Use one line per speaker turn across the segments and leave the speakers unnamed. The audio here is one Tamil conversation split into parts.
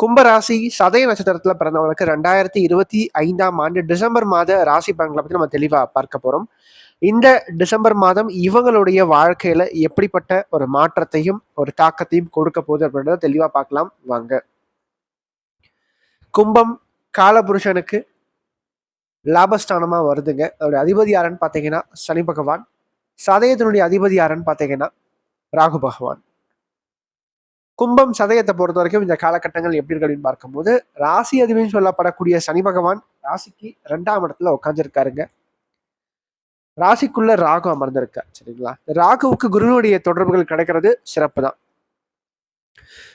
கும்பராசி சதய நட்சத்திரத்துல பிறந்தவங்களுக்கு ரெண்டாயிரத்தி இருபத்தி ஐந்தாம் ஆண்டு டிசம்பர் மாத ராசி பலன்களை பத்தி நம்ம தெளிவா பார்க்க போறோம். இந்த டிசம்பர் மாதம் இவங்களுடைய வாழ்க்கையில எப்படிப்பட்ட ஒரு மாற்றத்தையும் ஒரு தாக்கத்தையும் கொடுக்க போகுது அப்படின்றத தெளிவா பார்க்கலாம். வாங்க. கும்பம் காலபுருஷனுக்கு லாபஸ்தானமா வருதுங்க. அதோடைய அதிபதி யாருன்னு பார்த்தீங்கன்னா சனி பகவான். சதயத்தினுடைய அதிபதி யாருன்னு பார்த்தீங்கன்னா ராகு பகவான். கும்பம் சதயத்தை பொறுத்த வரைக்கும் இந்த காலகட்டங்கள் எப்படி இருக்கு அப்படின்னு பார்க்கும்போது ராசி அதிபதினு சொல்லப்படக்கூடிய சனி பகவான் ராசிக்கு ரெண்டாம் இடத்துல உட்காந்துருக்காருங்க ராசிக்குள்ள ராகு அமர்ந்திருக்கார் சரிங்களா? ராகுவுக்கு குருனுடைய தொடர்புகள் கிடைக்கிறது சிறப்பு தான்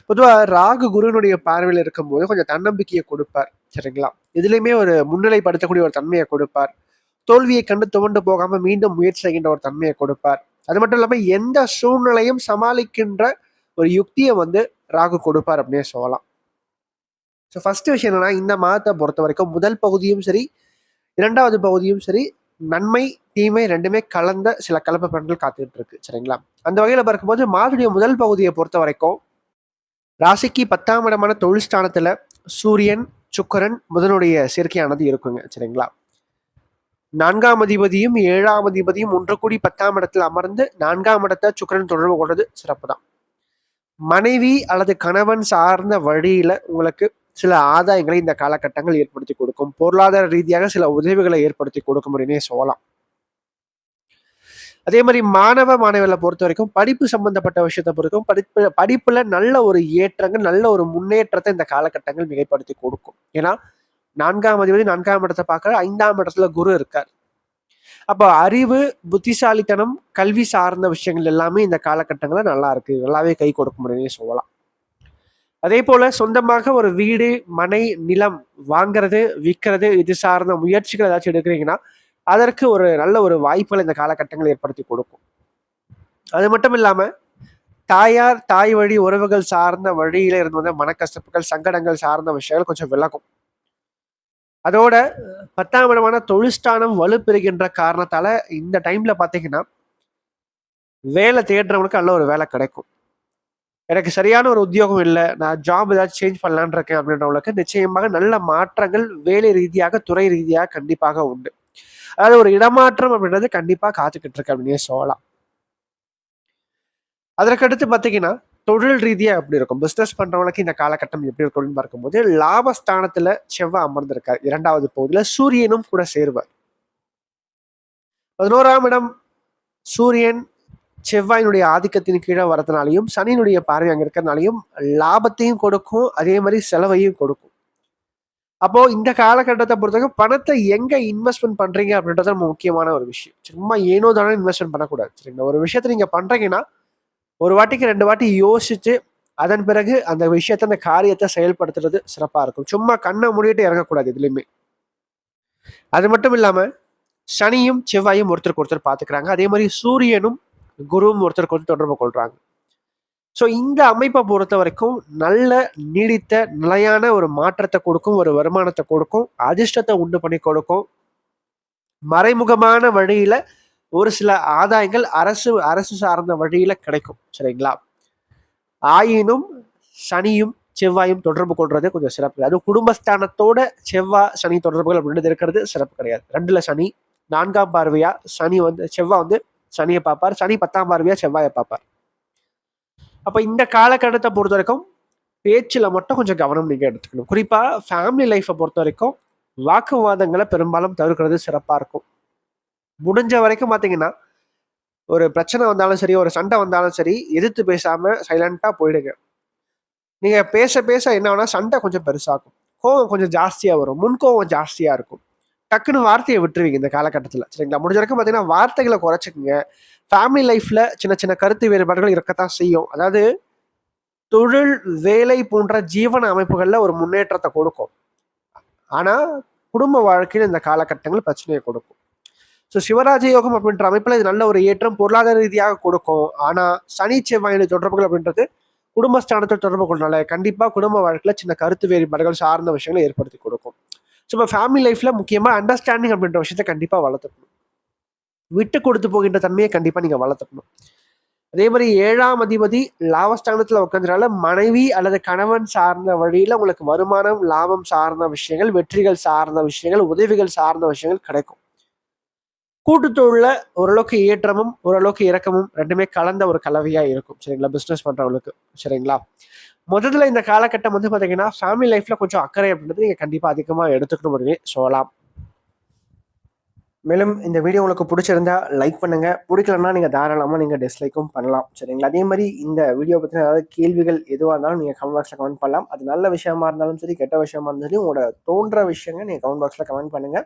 பொதுவா ராகு குருனுடைய பார்வையில் இருக்கும்போது கொஞ்சம் தன்னம்பிக்கையை கொடுப்பார் சரிங்களா? இதுலையுமே ஒரு முன்னிலைப்படுத்தக்கூடிய ஒரு தன்மையை கொடுப்பார். தோல்வியை கண்டு துவண்டு போகாமல் மீண்டும் முயற்சி செய்கின்ற ஒரு தன்மையை கொடுப்பார். அது மட்டும் இல்லாமல் எந்த சூழ்நிலையும் சமாளிக்கின்ற ஒரு யுக்தியை வந்து ராகு கொடுப்பார் அப்படின்னே சொல்லலாம். ஸோ ஃபர்ஸ்ட் விஷயம் என்னன்னா இந்த மாதத்தை பொறுத்த வரைக்கும் முதல் பகுதியும் சரி இரண்டாவது பகுதியும் சரி நன்மை தீமை ரெண்டுமே கலந்த சில கலப்பு பலன்கள் காத்துக்கிட்டு இருக்கு சரிங்களா? அந்த வகையில் பார்க்கும்போது மாதுடைய முதல் பகுதியை பொறுத்த வரைக்கும் ராசிக்கு பத்தாம் இடமான தொழில் ஸ்தானத்தில் சூரியன் சுக்கரன் முதனுடைய சேர்க்கையானது இருக்குங்க சரிங்களா? நான்காம் அதிபதியும் ஏழாம் அதிபதியும் ஒன்று கூடி பத்தாம் இடத்தில் அமர்ந்து நான்காம் இடத்தை சுக்கரன் தொடர்பு கொண்டது சிறப்பு தான் மனைவி அல்லது கணவன் சார்ந்த வழியில உங்களுக்கு சில ஆதாயங்களை இந்த காலகட்டங்கள் ஏற்படுத்தி கொடுக்கும். பொருளாதார ரீதியாக சில உதவிகளை ஏற்படுத்தி கொடுக்கும் அப்படின்னே சொல்லலாம். அதே மாதிரி மாணவ மாணவியில பொறுத்த வரைக்கும் படிப்பு சம்பந்தப்பட்ட விஷயத்தை பொறுக்கும் படிப்பு படிப்புல நல்ல ஒரு ஏற்றங்கள் நல்ல ஒரு முன்னேற்றத்தை இந்த காலகட்டங்கள் மிகைப்படுத்தி கொடுக்கும். ஏன்னா நான்காம் அதிபதி நான்காம் இடத்தை பார்க்க ஐந்தாம் இடத்துல குரு இருக்கார். அப்போ அறிவு புத்திசாலித்தனம் கல்வி சார்ந்த விஷயங்கள் எல்லாமே இந்த காலகட்டங்களில் நல்லா இருக்கு. நல்லாவே கை கொடுக்க முடியும்னு சொல்லலாம். அதே போல சொந்தமாக ஒரு வீடு மனை நிலம் வாங்குறது விற்கிறது இது சார்ந்த முயற்சிகள் ஏதாச்சும் எடுக்கிறீங்கன்னா அதற்கு ஒரு நல்ல ஒரு வாய்ப்புகள் இந்த காலகட்டங்கள் ஏற்படுத்தி கொடுக்கும். அது மட்டும் இல்லாம தாயார் தாய் வழி உறவுகள் சார்ந்த வழியில இருந்து வந்த மனக்கசப்புகள் சங்கடங்கள் சார்ந்த விஷயங்கள் கொஞ்சம் விலகும். அதோட பத்தாம் இடமான தொழிற்ஸ்தானம் வலுப்பெறுகின்ற காரணத்தால இந்த டைம்ல பார்த்தீங்கன்னா வேலை தேடுறவனுக்கு நல்ல ஒரு வேலை கிடைக்கும். எனக்கு சரியான ஒரு உத்தியோகம் இல்லை நான் ஜாப் ஏதாச்சும் சேஞ்ச் பண்ணலான் இருக்கேன் அப்படின்றவங்களுக்கு நிச்சயமாக நல்ல மாற்றங்கள் வேலை ரீதியாக துறை ரீதியாக கண்டிப்பாக உண்டு. அதாவது ஒரு இடமாற்றம் அப்படின்றது கண்டிப்பாக காத்துக்கிட்டு இருக்கு அப்படின்னே சொல்லலாம். அதற்கடுத்து பார்த்தீங்கன்னா தொழில் ரீதியாக எப்படி இருக்கும்? பிஸ்னஸ் பண்ணுறவங்களுக்கு இந்த காலகட்டம் எப்படி இருக்கும்னு பார்க்கும்போது லாபஸ்தானத்தில் செவ்வாய் அமர்ந்திருக்கார். இரண்டாவது பகுதியில் சூரியனும் கூட சேருவார். பதினோராம் இடம் சூரியன் செவ்வாயினுடைய ஆதிக்கத்தின் கீழே வரதுனாலையும் சனியினுடைய பார்வை அங்கே இருக்கிறதுனாலையும் லாபத்தையும் கொடுக்கும் அதே மாதிரி செலவையும் கொடுக்கும். அப்போ இந்த காலகட்டத்தை பொறுத்தவரைக்கும் பணத்தை எங்க இன்வெஸ்ட்மெண்ட் பண்றீங்க அப்படின்றது நம்ம முக்கியமான ஒரு விஷயம். சும்மா ஏனோ தானே இன்வெஸ்ட்மெண்ட் பண்ணக்கூடாது. சரிங்களா ஒரு விஷயத்த நீங்க பண்றீங்கன்னா ஒரு வாட்டிக்கு ரெண்டு வாட்டி யோசிச்சு அதன் பிறகு அந்த விஷயத்த அந்த காரியத்தை செயல்படுத்துறது சிறப்பாக இருக்கும். சும்மா கண்ணை மூடிட்டு இறங்கக்கூடாது இதுலையுமே அது மட்டும் இல்லாமல் சனியும் செவ்வாயும் ஒருத்தருக்கு ஒருத்தர் பார்த்துக்கிறாங்க அதே மாதிரி சூரியனும் குருவும் ஒருத்தருக்கு ஒருத்தர் தொடர்பு கொள்றாங்க. ஸோ இந்த அமைப்பை பொறுத்த வரைக்கும் நல்ல நீடித்த நிலையான ஒரு மாற்றத்தை கொடுக்கும் ஒரு வருமானத்தை கொடுக்கும் அதிர்ஷ்டத்தை உண்டு பண்ணி கொடுக்கும் மறைமுகமான வழியில ஒரு சில ஆதாயங்கள் அரசு அரசு சார்ந்த வழியில கிடைக்கும். சரிங்களா? ஆயினும் சனியும் செவ்வாயும் தொடர்பு கொள்றது கொஞ்சம் சிறப்பு. அது குடும்பஸ்தானத்தோட செவ்வாய் சனி தொடர்புகள் அப்படின்றது இருக்கிறது சிறப்பு கிடையாது. ரெண்டுல சனி நான்காம் பார்வையா சனி வந்து செவ்வாய் வந்து சனியை பார்ப்பார். சனி பத்தாம் பார்வையா செவ்வாயை பார்ப்பார். அப்ப இந்த காலகட்டத்தை பொறுத்த வரைக்கும் பேச்சுல மட்டும் கொஞ்சம் கவனம் நீங்க எடுத்துக்கணும். குறிப்பா ஃபேமிலி லைஃப்பை பொறுத்த வரைக்கும் வாக்குவாதங்களை பெரும்பாலும் தவிர்க்கிறது சிறப்பா இருக்கும். முடிஞ்ச வரைக்கும் பார்த்தீங்கன்னா ஒரு பிரச்சனை வந்தாலும் சரி ஒரு சண்டை வந்தாலும் சரி எதிர்த்து பேசாமல் சைலண்ட்டாக போயிடுங்க. நீங்கள் பேச பேச என்ன ஆகும்னா சண்டை கொஞ்சம் பெருசாகும். கோவம் கொஞ்சம் ஜாஸ்தியாக வரும். முன்கோவம் ஜாஸ்தியாக இருக்கும். டக்குன்னு வார்த்தையை விட்டுருவீங்க இந்த காலகட்டத்தில். சரிங்களா? முடிஞ்ச வரைக்கும் பார்த்தீங்கன்னா வார்த்தைகளை குறைச்சிக்கங்க. ஃபேமிலி லைஃப்பில் சின்ன சின்ன கருத்து வேறுபாடுகள் இருக்கத்தான் செய்யும். அதாவது தொழில் வேலை போன்ற ஜீவன அமைப்புகளில் ஒரு முன்னேற்றத்தை கொடுக்கும். ஆனால் குடும்ப வாழ்க்கையில் இந்த காலகட்டங்கள் பிரச்சனையை கொடுக்கும். ஸோ சிவராஜ யோகம் அப்படின்ற அமைப்பில் இது நல்ல ஒரு ஏற்றம் பொருளாதார ரீதியாக கொடுக்கும். ஆனால் சனி செவ்வாயின தொடர்புகள் அப்படின்றது குடும்பஸ்தானத்தில் தொடர்பு கொள்ளனால கண்டிப்பாக குடும்ப வாழ்க்கையில் சின்ன கருத்து வேறுபாடுகள் சார்ந்த விஷயங்களை ஏற்படுத்தி கொடுக்கும். ஸோ இப்போ ஃபேமிலி லைஃப்பில் முக்கியமாக அண்டர்ஸ்டாண்டிங் அப்படின்ற விஷயத்தை கண்டிப்பாக வளர்த்துக்கணும். விட்டு கொடுத்து போகின்ற தன்மையை கண்டிப்பாக நீங்கள் வளர்த்துக்கணும். அதே மாதிரி ஏழாம் அதிபதி லாபஸ்தானத்தில் உட்காந்துனால மனைவி அல்லது கணவன் சார்ந்த வழியில் உங்களுக்கு வருமானம் லாபம் சார்ந்த விஷயங்கள் வெற்றிகள் சார்ந்த விஷயங்கள் உதவிகள் சார்ந்த விஷயங்கள் கிடைக்கும். கூட்டுத்தொழில ஓரளவுக்கு ஏற்றமும் ஓரளவுக்கு இறக்கமும் ரெண்டுமே கலந்த ஒரு கலவையாக இருக்கும். சரிங்களா? பிஸ்னஸ் பண்ணுறவங்களுக்கு சரிங்களா? முதல்ல இந்த காலகட்டம் வந்து பார்த்தீங்கன்னா ஃபேமிலி லைஃப்பில் கொஞ்சம் அக்கறை அப்படின்றது நீங்கள் கண்டிப்பாக அதிகமாக எடுத்துக்கணும் அப்படின்னு சொல்லலாம். மேலும் இந்த வீடியோ உங்களுக்கு பிடிச்சிருந்தா லைக் பண்ணுங்க. பிடிக்கலன்னா நீங்கள் தாராளமாக நீங்கள் டிஸ்லைக்கும் பண்ணலாம். சரிங்களா? அதே மாதிரி இந்த வீடியோ பற்றின ஏதாவது கேள்விகள் எதுவாக இருந்தாலும் நீங்கள் கமெண்ட் பாக்ஸில் கமெண்ட் பண்ணலாம். அது நல்ல விஷயமா இருந்தாலும் சரி கெட்ட விஷயமா இருந்தாலும் சரி உங்களோட தோன்ற விஷயங்கள் நீங்கள் கமெண்ட் பாக்ஸில் கமெண்ட் பண்ணுங்கள்